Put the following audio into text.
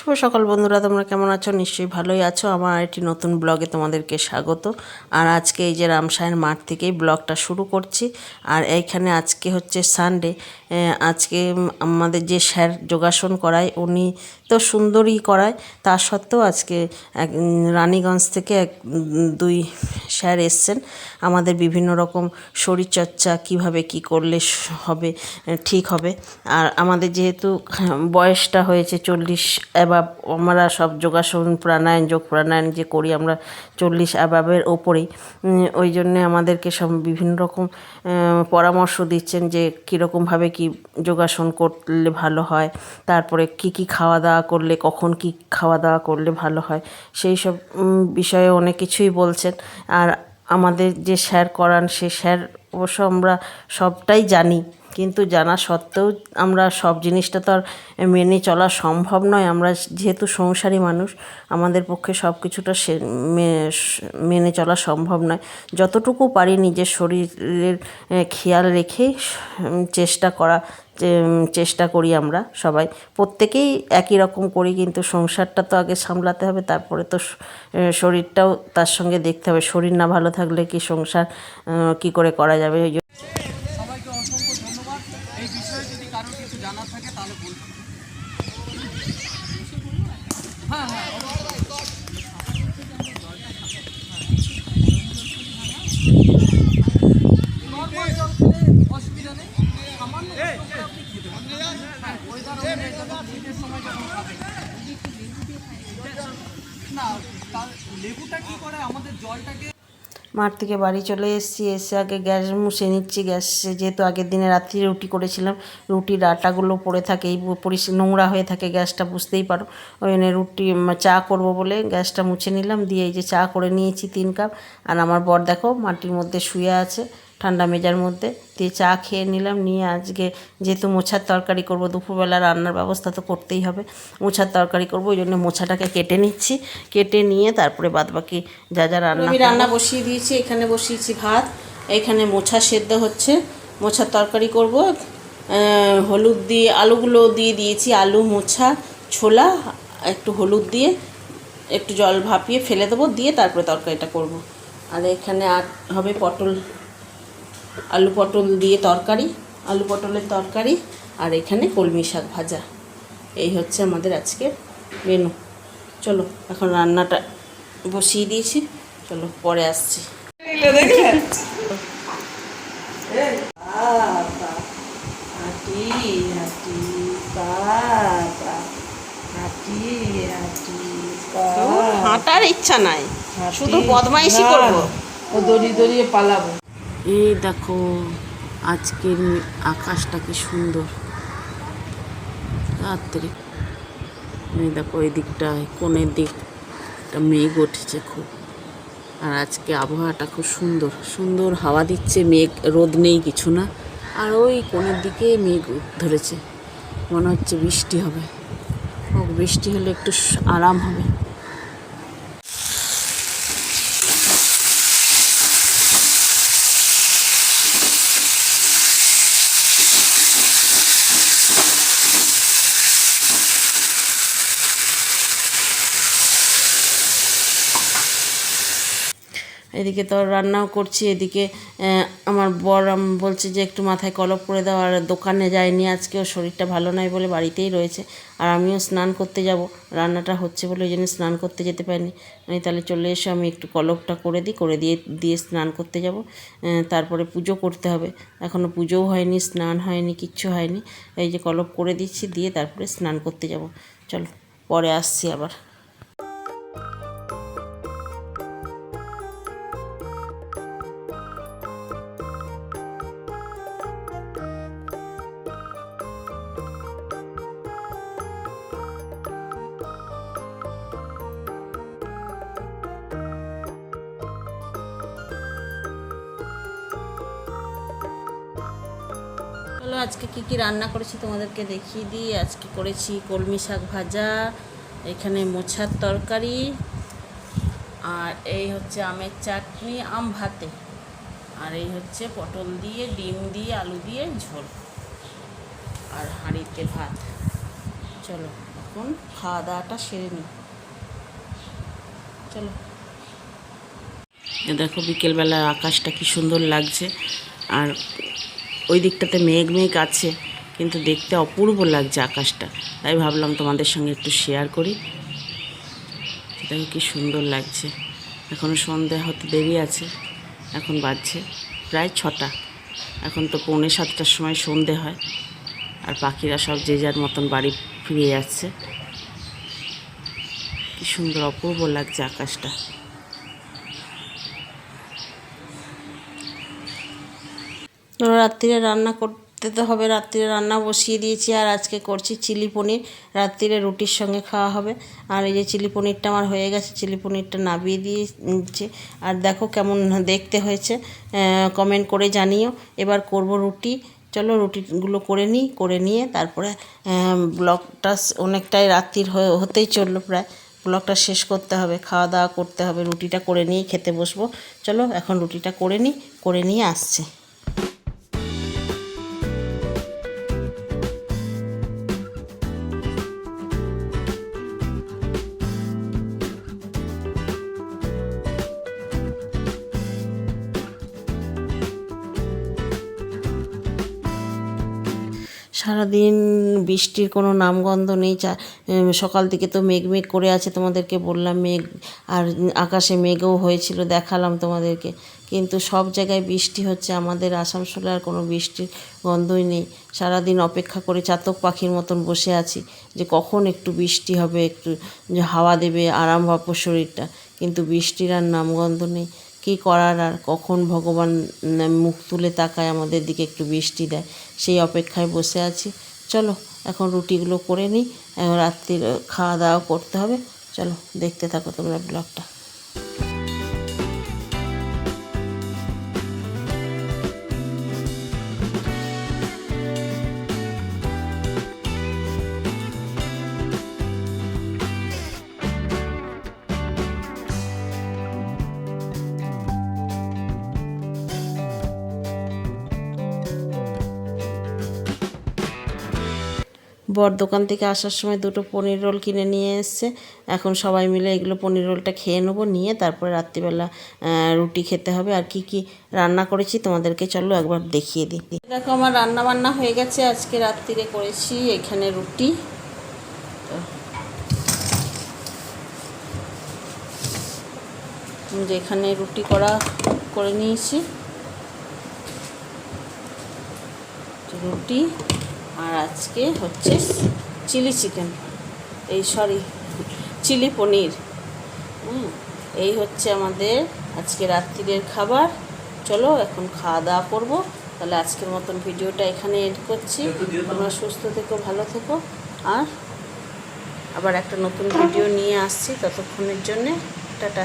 শুভ সকাল বন্ধুরা, তোমরা কেমন আছো? নিশ্চয়ই ভালোই আছো। আমার একটি নতুন ব্লগে তোমাদেরকে স্বাগত। আর আজকে এই যে রামসায়ের মাঠ থেকেই ব্লগটা শুরু করছি। আর এইখানে আজকে হচ্ছে সানডে আজকে আমাদের যে স্যার যোগাসন করায়, উনি তো সুন্দরই করায়। তা সত্ত্বেও আজকে এক রানীগঞ্জ থেকে এক দুই স্যার এসছেন। আমাদের বিভিন্ন রকম শরীরচর্চা, কীভাবে কি করলে হবে ঠিক হবে। আর আমাদের যেহেতু বয়সটা হয়েছে চল্লিশ অ্যাবাব আমরা সব যোগাসন, প্রাণায়াম, যোগ প্রাণায়াম যে করি আমরা চল্লিশ অ্যাবাবের ওপরেই। ওই জন্যে আমাদেরকে সব বিভিন্ন রকম পরামর্শ দিচ্ছেন যে কীরকমভাবে কি যোগাসন করলে ভালো হয়। তারপরে কি কি খাওয়া দাওয়া করলে কখন কি খাওয়া দাওয়া করলে ভালো হয় সেই সব বিষয়ে অনেক কিছুই বলছেন। আর আমাদের যে স্যার করান সে স্যার অবশ্য আমরা সবটাই জানি কিন্তু জানা সত্ত্বেও আমরা সব জিনিসটা তো আর মেনে চলা সম্ভব নয়। আমরা যেহেতু সংসারী মানুষ আমাদের পক্ষে সব কিছুটা সে মেনে চলা সম্ভব নয়। যতটুকু পারি নিজের শরীরের খেয়াল উম, চেষ্টা করা চেষ্টা করি আমরা সবাই। প্রত্যেকেই একই রকম করি, কিন্তু সংসারটা তো আগে সামলাতে হবে, তারপরে তো শরীরটাও তার সঙ্গে দেখতে হবে। শরীর না ভালো থাকলে কি সংসার কি করে করা যাবে? ওই জন্য সবাইকে অসংখ্য ধন্যবাদ এই বিষয়ে যদি কারও কিছু জানার থাকে তাহলে বলুন হ্যাঁ হ্যাঁ নর্মাল জল খেলে অসুবিধা নেই সামান্য একটু করে আপনি খেতে পারেন। হ্যাঁ ওয়েদার অনুযায়ী যখন শীতের সময় যখন খাবেন না তার লেবুটা কি করে আমাদের জলটাকে মাঠ থেকে বাড়ি চলে এসেছি, এসে আগে গ্যাস মুছে নিচ্ছি। গ্যাস যেহেতু আগের দিনে রাত্রি রুটি করেছিলাম, রুটির আটাগুলো পড়ে থাকে, এই পরিষ নোংরা হয়ে থাকে গ্যাসটা, বুঝতেই পারো। ওই জন্য রুটি চা করব বলে গ্যাসটা মুছে নিলাম। দিয়ে এই যে চা করে নিয়েছি তিন কাপ। আর আমার বর দেখো মাটির মধ্যে শুয়ে আছে। ঠান্ডা মেজার মধ্যে। দিয়ে চা খেয়ে নিলাম নিয়ে আজকে যেহেতু মোছার তরকারি করব দুপুরবেলা রান্নার ব্যবস্থা তো করতেই হবে। মোছার তরকারি করব ওই জন্য মোছাটাকে কেটে নিচ্ছি। কেটে নিয়ে তারপরে বাদবাকি যা যা রান্না আমি রান্না বসিয়ে দিয়েছি এখানে বসিয়েছি ভাত। এখানে মোছা সেদ্ধ হচ্ছে। মোছার তরকারি করব। হলুদ দিয়ে আলুগুলো দিয়ে দিয়েছি আলু মোছা ছোলা একটু হলুদ দিয়ে একটু জল ভাপিয়ে ফেলে দেবো দিয়ে তারপরে তরকারিটা করব। আর এখানে আর হবে পটল আলু পটল দিয়ে তরকারি আলু পটলের তরকারি আর এখানে কলমি শাক ভাজা। এই হচ্ছে আমাদের আজকের মেনু চলো এখন রান্নাটা বসিয়ে দিয়েছি। চলো পরে আসছি। হাঁটার ইচ্ছা নাই। শুধু বদমাইশি করব। ও দড়ি দড়িয়ে পালাবো। এই দেখো, আজকের আকাশটা কি সুন্দর। রাত্রে। এই দেখো, এই দিকটায়, কোণের দিক। একটা মেঘ উঠেছে খুব। আর আজকে আবহাওয়াটা খুব সুন্দর। সুন্দর হাওয়া দিচ্ছে, মেঘ, রোদ নেই কিছু না। আর ওই কোণের দিকে মেঘ ধরেছে। মনে হচ্ছে বৃষ্টি হবে। বৃষ্টি হলে একটু আরাম হবে। এদিকে তো রান্নাও করছি, এদিকে আমার বর বলছে যে একটু মাথায় কলপ করে দাও, আর দোকানে যায়নি আজকেও শরীরটা ভালো নয় বলে বাড়িতেই রয়েছে। আর আমিও স্নান করতে যাব, রান্নাটা হচ্ছে বলে ওই জন্য স্নান করতে যেতে পারিনি। আমি তাহলে চলে এসে, আমি একটু কলপটা করে দিই, করে দিয়ে দিয়ে স্নান করতে যাব। তারপরে পুজো করতে হবে। এখনও পুজোও হয়নি, স্নান হয়নি, কিচ্ছু হয়নি। এই যে কলপ করে দিচ্ছি, দিয়ে তারপরে স্নান করতে যাব। চলো, পরে আসছি আবার। চলো আজকে কি কি রান্না করেছি তোমাদেরকে দেখিয়ে দিই। আজকে করেছি কলমি শাক ভাজা, এখানে মোছার তরকারি, আর এই হচ্ছে আমের চাটনি, আম ভাতে। আর এই হচ্ছে পটল দিয়ে, ডিম দিয়ে, আলু দিয়ে ঝোল আর হাঁড়িতে ভাত। চলো, এখন খাওয়া দাওয়াটা সেরে নিই। চলো। দেখো বিকেলবেলা আকাশটা কি সুন্দর লাগছে। আর ওই দিকটাতে মেঘ মেঘ আছে, কিন্তু দেখতে অপূর্ব লাগছে আকাশটা। তাই ভাবলাম তোমাদের সঙ্গে একটু শেয়ার করি। দেখো কি সুন্দর লাগছে। এখনও সন্ধে হতে দেরি আছে, এখন বাজছে প্রায় ছটা। এখন তো পৌনে সাতটার সময় সন্ধে হয়, আর পাখিরা সব যে যার মতন বাড়ি ফিরে যাচ্ছে। কি সুন্দর, অপূর্ব লাগছে আকাশটা। ধরো রাত্রিরে রান্না করতে তো হবে, রাত্রিরে রান্না বসিয়ে দিয়েছি আর আজকে করছি চিলি পনির। রাত্রিরে রুটির সঙ্গে খাওয়া হবে। আর এই যে চিলি পনিরটা আমার হয়ে গেছে, চিলি পনিরটা নাবিয়ে দিয়েছি। আর দেখো কেমন দেখতে হয়েছে কমেন্ট করে জানিও। এবার করব রুটি। চলো রুটিগুলো করে নিই, করে নিয়ে তারপরে ব্লগটা অনেকটাই রাত্রির হতেই চলল প্রায়। ব্লগটা শেষ করতে হবে, খাওয়া দাওয়া করতে হবে, রুটিটা করে নিয়ে খেতে বসবো। চলো এখন রুটিটা করে নিই, করে নিয়ে আসছে। সারাদিন বৃষ্টির কোনো নামগন্ধ নেই, চা সকাল থেকে তো মেঘ মেঘ করে আছে তোমাদেরকে বললাম, মেঘ আর আকাশে মেঘও হয়েছিল, দেখালাম তোমাদেরকে। কিন্তু সব জায়গায় বৃষ্টি হচ্ছে, আমাদের আসানসোলে আর কোনো বৃষ্টির গন্ধই নেই। সারাদিন অপেক্ষা করে চাতক পাখির মতন বসে আছি যে কখন একটু বৃষ্টি হবে, একটু হাওয়া দেবে আরাম পাবো শরীরটা। কিন্তু বৃষ্টির আর নামগন্ধ নেই। কী করার আর কখন ভগবান মুখ তুলে তাকায় আমাদের দিকে একটু বৃষ্টি দেয়, সেই অপেক্ষায় বসে আছি। চলো, এখন রুটিগুলো করে নিই রাত্রির খাওয়া দাওয়া করতে হবে। চলো, দেখতে থাকো তোমরা ব্লগটা। বর দোকান থেকে আসার সময় দুটো পনির রোল কিনে নিয়ে এসছে। এখন সবাই মিলে এগুলো পনির রোলটা খেয়ে নেব, নিয়ে তারপরে রাত্রিবেলা রুটি খেতে হবে। আর কি কি রান্না করেছি তোমাদেরকে চলো একবার দেখিয়ে দিই। দেখো আমার রান্না বান্না হয়ে গেছে। আজকে রাত্রিরে করেছি এখানে রুটি। তো যেখানে রুটি করা করে নিয়েছি। রুটি আর আজকে হচ্ছে চিলি চিকেন। এই সরি চিলি পনির। এই হচ্ছে আমাদের আজকে রাত্রিরের খাবার। চলো, এখন খাওয়া দাওয়া করব। তাহলে আজকের মতন ভিডিওটা এখানে এড করছি। তোমরা সুস্থ থেকো, ভালো থেকো। আর আবার একটা নতুন ভিডিও নিয়ে আসছি ততক্ষণের জন্যে। টাটা।